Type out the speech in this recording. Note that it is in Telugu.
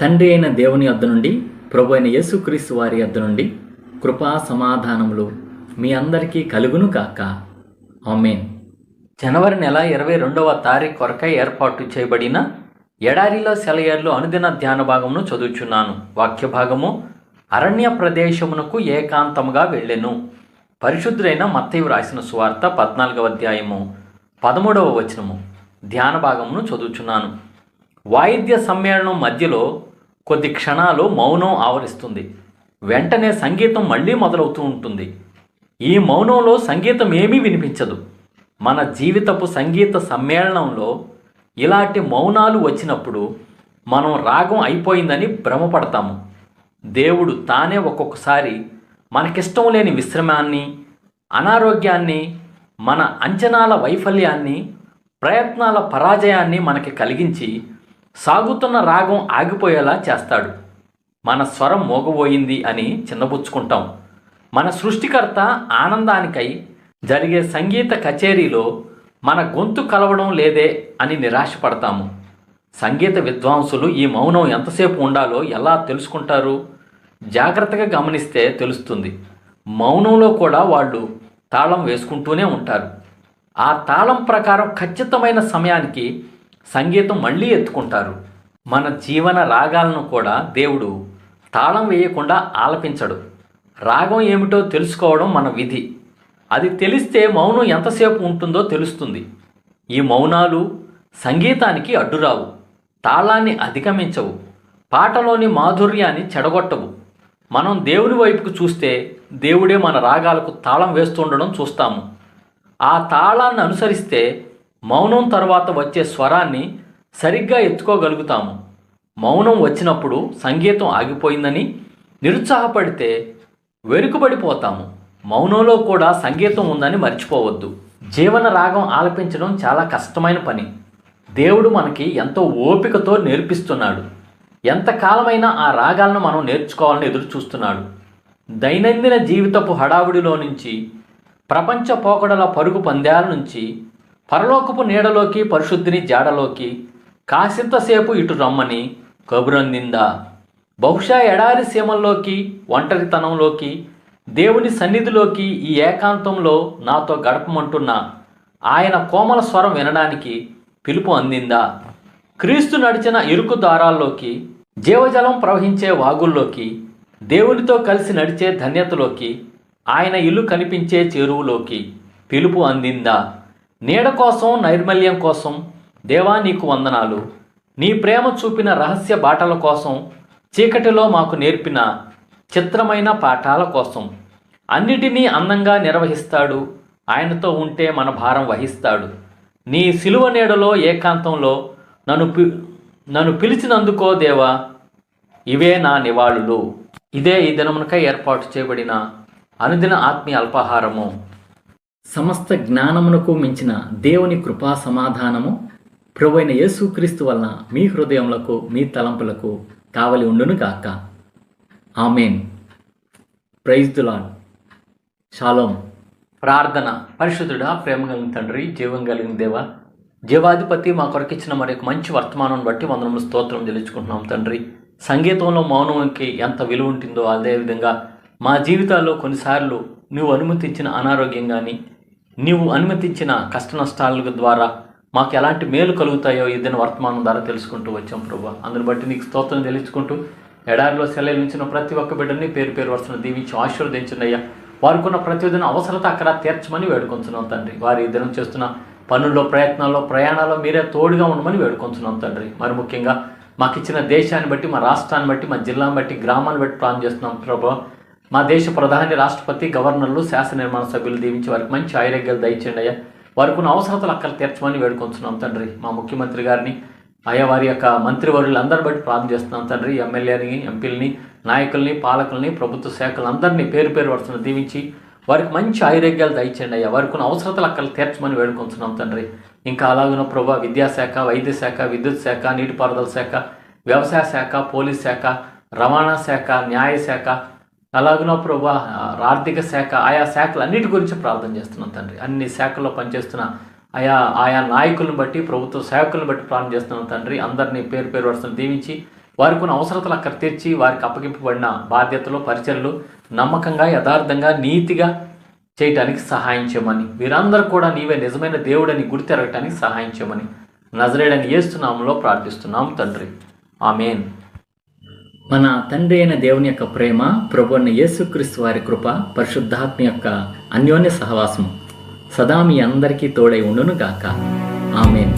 తండ్రి అయిన దేవుని వద్ద నుండి ప్రభు అయిన యేసుక్రీస్తు వారి వద్ద నుండి కృపా సమాధానములు మీ అందరికీ కలుగును కాక ఆమెన్. జనవరి నెల ఇరవై రెండవ తారీఖు కొరకై ఏర్పాటు చేయబడిన ఎడారిలో సెలయర్లు అనుదిన ధ్యాన భాగమును చదువుచున్నాను. వాక్య భాగము అరణ్య ప్రదేశమునకు ఏకాంతముగా వెళ్ళెను. పరిశుద్ధులైన మత్తయి రాసిన సువార్త పద్నాలుగవ అధ్యాయము పదమూడవ వచనము ధ్యాన భాగమును చదువుచున్నాను. వాయిద్య సమ్మేళనం మధ్యలో కొద్ది క్షణాలు మౌనం ఆవరిస్తుంది. వెంటనే సంగీతం మళ్ళీ మొదలవుతూ ఉంటుంది. ఈ మౌనంలో సంగీతం ఏమీ వినిపించదు. మన జీవితపు సంగీత సమ్మేళనంలో ఇలాంటి మౌనాలు వచ్చినప్పుడు మనం రాగం అయిపోయిందని భ్రమపడతాము. దేవుడు తానే ఒక్కొక్కసారి మనకిష్టం లేని విశ్రమాన్ని అనారోగ్యాన్ని మన అంచనాల వైఫల్యాన్ని ప్రయత్నాల పరాజయాన్ని మనకి కలిగించి సాగుతున్న రాగం ఆగిపోయేలా చేస్తాడు. మన స్వరం మోగబోయింది అని చిన్నబుచ్చుకుంటాం మన సృష్టికర్త ఆనందానికై జరిగే సంగీత కచేరీలో మన గొంతు కలవడం లేదే అని నిరాశపడతాము. సంగీత విద్వాంసులు ఈ మౌనం ఎంతసేపు ఉండాలో ఎలా తెలుసుకుంటారు? జాగ్రత్తగా గమనిస్తే తెలుస్తుంది. మౌనంలో కూడా వాళ్ళు తాళం వేసుకుంటూనే ఉంటారు. ఆ తాళం ప్రకారం ఖచ్చితమైన సమయానికి సంగీతం మళ్ళీ ఎత్తుకుంటారు. మన జీవన రాగాలను కూడా దేవుడు తాళం వేయకుండా ఆలపించడు. రాగం ఏమిటో తెలుసుకోవడం మన విధి. అది తెలిస్తే మౌనం ఎంతసేపు ఉంటుందో తెలుస్తుంది. ఈ మౌనాలు సంగీతానికి అడ్డురావు. తాళాన్ని అధిగమించవు. పాటలోని మాధుర్యాన్ని చెడగొట్టవు. మనం దేవుని వైపుకు చూస్తే దేవుడే మన రాగాలకు తాళం వేస్తుండడం చూస్తాము. ఆ తాళాన్ని అనుసరిస్తే మౌనం తర్వాత వచ్చే స్వరాన్ని సరిగ్గా ఎత్తుకోగలుగుతాము. మౌనం వచ్చినప్పుడు సంగీతం ఆగిపోయిందని నిరుత్సాహపడితే వెనుకబడిపోతాము. మౌనంలో కూడా సంగీతం ఉందని మర్చిపోవద్దు. జీవన రాగం ఆలపించడం చాలా కష్టమైన పని. దేవుడు మనకి ఎంతో ఓపికతో నేర్పిస్తున్నాడు. ఎంతకాలమైనా ఆ రాగాలను మనం నేర్చుకోవాలని ఎదురు చూస్తున్నాడు. దైనందిన జీవితపు హడావుడిలో నుంచి ప్రపంచ పోకడల పరుగు పందాల నుంచి పరలోకపు నీడలోకి పరిశుద్ధిని జాడలోకి కాసింతసేపు ఇటు రమ్మని కబురందిందా. బహుశా ఎడారి సీమల్లోకి ఒంటరితనంలోకి దేవుని సన్నిధిలోకి ఈ ఏకాంతంలో నాతో గడపమంటున్న ఆయన కోమల స్వరం వినడానికి పిలుపు అందిందా. క్రీస్తు నడిచిన ఇరుకు దారాల్లోకి జీవజలం ప్రవహించే వాగుల్లోకి దేవునితో కలిసి నడిచే ధన్యతలోకి ఆయన ఇల్లు కనిపించే చెరువులోకి పిలుపు అందిందా. నీడ కోసం నైర్మల్యం కోసం దేవా నీకు వందనాలు. నీ ప్రేమ చూపిన రహస్య బాటల కోసం చీకటిలో మాకు నేర్పిన చిత్రమైన పాఠాల కోసం. అన్నిటినీ అందంగా నిర్వహిస్తాడు. ఆయనతో ఉంటే మన భారం వహిస్తాడు. నీ సిలువ నీడలో ఏకాంతంలో నన్ను పి నన్ను పిలిచినందుకో దేవా ఇవే నా నివాళులు. ఇదే ఈ దినమునకై ఏర్పాటు చేయబడిన అనుదిన ఆత్మీయ అల్పాహారము. సమస్త జ్ఞానమునకు మించిన దేవుని కృపా సమాధానము ప్రభువైన యేసుక్రీస్తు వలన మీ హృదయములకు మీ తలంపులకు కావలి ఉండును గాక. ఆమెన్. ప్రైజ్ దులాన్ షాలోం. ప్రార్థన. పరిశుద్ధుడా ప్రేమ కలిగిన తండ్రి జీవం కలిగిన దేవ జీవాధిపతి మా కొరకిచ్చిన మరి మంచి వర్తమానం బట్టి వందనములు స్తోత్రం తెలుసుకుంటున్నాం తండ్రి. సంగీతంలో మౌనంకి ఎంత విలువ ఉంటుందో అదేవిధంగా మా జీవితాల్లో కొన్నిసార్లు నువ్వు అనుమతించిన అనారోగ్యం కానీ నీవు అనుమతించిన కష్ట నష్టాల ద్వారా మాకు ఎలాంటి మేలు కలుగుతాయో ఇద్దరిని వర్తమానం ద్వారా తెలుసుకుంటూ వచ్చాం ప్రభు. అందుని బట్టి నీకు స్తోత్రం తెలుసుకుంటూ ఎడారిలో సెలవుంచిన ప్రతి ఒక్క బిడ్డని పేరు పేరు వరుసను దీవించి ఆశీర్వదించున్నయ్యా వారికున్న ప్రతిదిన అవసరత అక్కడ తీర్చమని వేడుకొంచున్నాం తండ్రి. వారి ఇద్దరం దినం చేస్తున్న పనుల్లో ప్రయత్నాల్లో ప్రయాణాల్లో మీరే తోడుగా ఉండమని వేడుకొంచున్నాం తండ్రి. మరి ముఖ్యంగా మాకు ఇచ్చిన దేశాన్ని బట్టి మా రాష్ట్రాన్ని బట్టి మా జిల్లాను బట్టి గ్రామాన్ని బట్టి ప్లాన్ చేస్తున్నాం ప్రభు. మా దేశ ప్రధాని రాష్ట్రపతి గవర్నర్లు శాసన నిర్మాణ సభ్యులు దీవించి వారికి మంచి ఆరోగ్యాలు దయచేయండి అయ్యా. వారికి ఉన్న అవసరతలు అక్కడ తీర్చమని వేడుకొంచున్నాం తండ్రి. మా ముఖ్యమంత్రి గారిని ఆయా వారి యొక్క మంత్రివర్యులందరి బట్టి ప్రార్థన చేస్తున్నాం తండ్రి. ఎమ్మెల్యేని ఎంపీలని నాయకుల్ని పాలకుల్ని ప్రభుత్వ శాఖలందరినీ పేరు పేరు వరుసను దీవించి వారికి మంచి ఆరోగ్యాలు దయచేయండి అయ్యా. వారికి ఉన్న అవసరతలు అక్కడ తీర్చమని వేడుకొంచున్నాం తండ్రి. ఇంకా అలాగున్న ప్రభా విద్యాశాఖ వైద్య శాఖ విద్యుత్ శాఖ నీటిపారుదల శాఖ వ్యవసాయ శాఖ పోలీస్ శాఖ రవాణా శాఖ న్యాయ శాఖ అలాగనో ప్రభా ఆర్థిక శాఖ ఆయా శాఖలు అన్నిటి గురించి ప్రార్థన చేస్తున్నాం తండ్రి. అన్ని శాఖల్లో పనిచేస్తున్న ఆయా ఆయా నాయకులను బట్టి ప్రభుత్వ సేవకులను బట్టి ప్రార్థన చేస్తున్నాం తండ్రి. అందరినీ పేరు పేరు వరుసను దీవించి వారికి ఉన్న అవసరతలు అక్కడ తీర్చి వారికి అప్పగింపబడిన బాధ్యతలు పరిచయలు నమ్మకంగా యథార్థంగా నీతిగా చేయటానికి సహాయం చేయమని. వీరందరూ కూడా నీవే నిజమైన దేవుడని గుర్తెరగటానికి సహాయం చేయమని. నజరేడని ఏస్తున్నాములో ప్రార్థిస్తున్నాం తండ్రి. ఆమెన్. మన తండ్రి అయిన దేవుని యొక్క ప్రేమ ప్రభు అయిన యేసుక్రీస్తు వారి కృప పరిశుద్ధాత్మ యొక్క అన్యోన్య సహవాసం సదా మీ అందరికీ తోడై ఉండును గాక ఆమెన్.